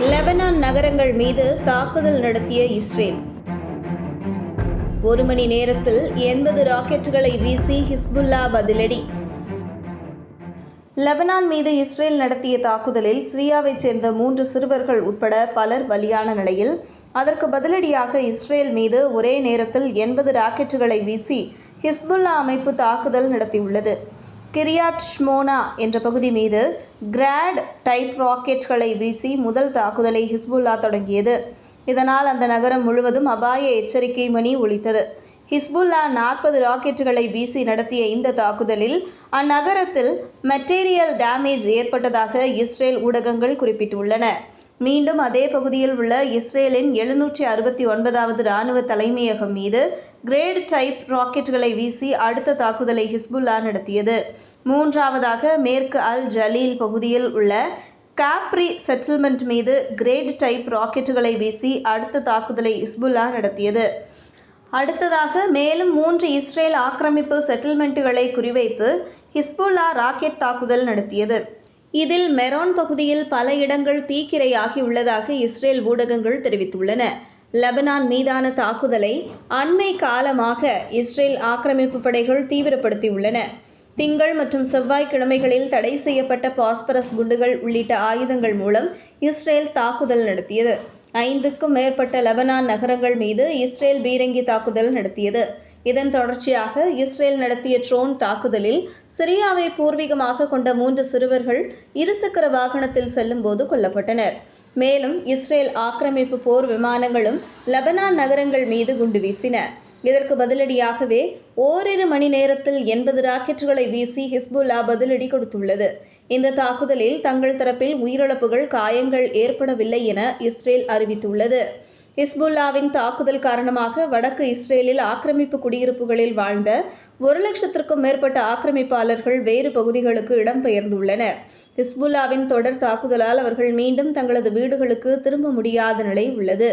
Lebanon நகரங்கள் மீது தாக்குதல் நடத்திய இஸ்ரேல். ஒரு மணி நேரத்தில் எண்பது ராக்கெட்டுகளை வீசி ஹிஸ்புல்லா பதிலடி. லெபனான் மீது இஸ்ரேல் நடத்திய தாக்குதலில் சிரியாவைச் சேர்ந்த மூன்று சிறுவர்கள் உட்பட பலர் பலியான நிலையில் அதற்கு பதிலடியாக இஸ்ரேல் மீது ஒரே நேரத்தில் எண்பது ராக்கெட்டுகளை வீசி ஹிஸ்புல்லா அமைப்பு தாக்குதல் நடத்தியுள்ளது. கிரியாட் ஷ்மோனா என்ற பகுதி மீது கிராட் டைப் ராக்கெட்களை வீசி முதல் தாக்குதலை ஹிஸ்புல்லா தொடங்கியது. இதனால் அந்த நகரம் முழுவதும் அபாய எச்சரிக்கை மணி ஒலித்தது. ஹிஸ்புல்லா நாற்பது ராக்கெட்டுகளை வீசி நடத்திய இந்த தாக்குதலில் அந்நகரத்தில் மெட்டீரியல் டேமேஜ் ஏற்பட்டதாக இஸ்ரேல் ஊடகங்கள் குறிப்பிட்டுள்ளன. மீண்டும் அதே பகுதியில் உள்ள இஸ்ரேலின் எழுநூற்றி அறுபத்தி ஒன்பதாவது இராணுவ தலைமையகம் மீது கிரேட் டைப் ராக்கெட்டுகளை வீசி அடுத்த தாக்குதலை ஹிஸ்புல்லா நடத்தியது. மூன்றாவதாக மேற்கு அல் ஜலீல் பகுதியில் உள்ள காப்ரி செட்டில்மெண்ட் மீது கிரேட் டைப் ராக்கெட்டுகளை வீசி அடுத்த தாக்குதலை ஹிஸ்புல்லா நடத்தியது. அடுத்ததாக மேலும் மூன்று இஸ்ரேல் ஆக்கிரமிப்பு செட்டில்மெண்ட்டுகளை குறிவைத்து ஹிஸ்புல்லா ராக்கெட் தாக்குதல் நடத்தியது. இதில் மெரோன் பகுதியில் பல இடங்கள் தீக்கிரையாகி உள்ளதாக இஸ்ரேல் ஊடகங்கள் தெரிவித்துள்ளன. லெபனான் மீதான தாக்குதலை அண்மை காலமாக இஸ்ரேல் ஆக்கிரமிப்பு படைகள் தீவிரப்படுத்தியுள்ளன. திங்கள் மற்றும் செவ்வாய்க்கிழமைகளில் தடை செய்யப்பட்ட பாஸ்பரஸ் குண்டுகள் உள்ளிட்ட ஆயுதங்கள் மூலம் இஸ்ரேல் தாக்குதல் நடத்தியது. ஐந்துக்கும் மேற்பட்ட லெபனான் நகரங்கள் மீது இஸ்ரேல் பீரங்கி தாக்குதல் நடத்தியது. இதன் தொடர்ச்சியாக இஸ்ரேல் நடத்திய ட்ரோன் தாக்குதலில் சிரியாவை பூர்வீகமாக கொண்ட மூன்று சிறுவர்கள் இருசக்கர வாகனத்தில் செல்லும்போது கொல்லப்பட்டனர். மேலும் இஸ்ரேல் ஆக்கிரமிப்பு போர் விமானங்களும் லெபனான் நகரங்கள் மீது குண்டு வீசின. இதற்கு பதிலடியாகவே ஓரிரு மணி நேரத்தில் எண்பது ராக்கெட்டுகளை வீசி ஹிஸ்புல்லா பதிலடி கொடுத்துள்ளது. இந்த தாக்குதலில் தங்கள் தரப்பில் உயிரிழப்புகள் காயங்கள் ஏற்படவில்லை என இஸ்ரேல் அறிவித்துள்ளது. ஹிஸ்புல்லாவின் தாக்குதல் காரணமாக வடக்கு இஸ்ரேலில் ஆக்கிரமிப்பு குடியிருப்புகளில் வாழ்ந்த ஒரு லட்சத்திற்கும் மேற்பட்ட ஆக்கிரமிப்பாளர்கள் வேறு பகுதிகளுக்கு இடம்பெயர்ந்துள்ளனர். ஹிஸ்புல்லாவின் தொடர் தாக்குதலால் அவர்கள் மீண்டும் தங்களது வீடுகளுக்கு திரும்ப முடியாத நிலை உள்ளது.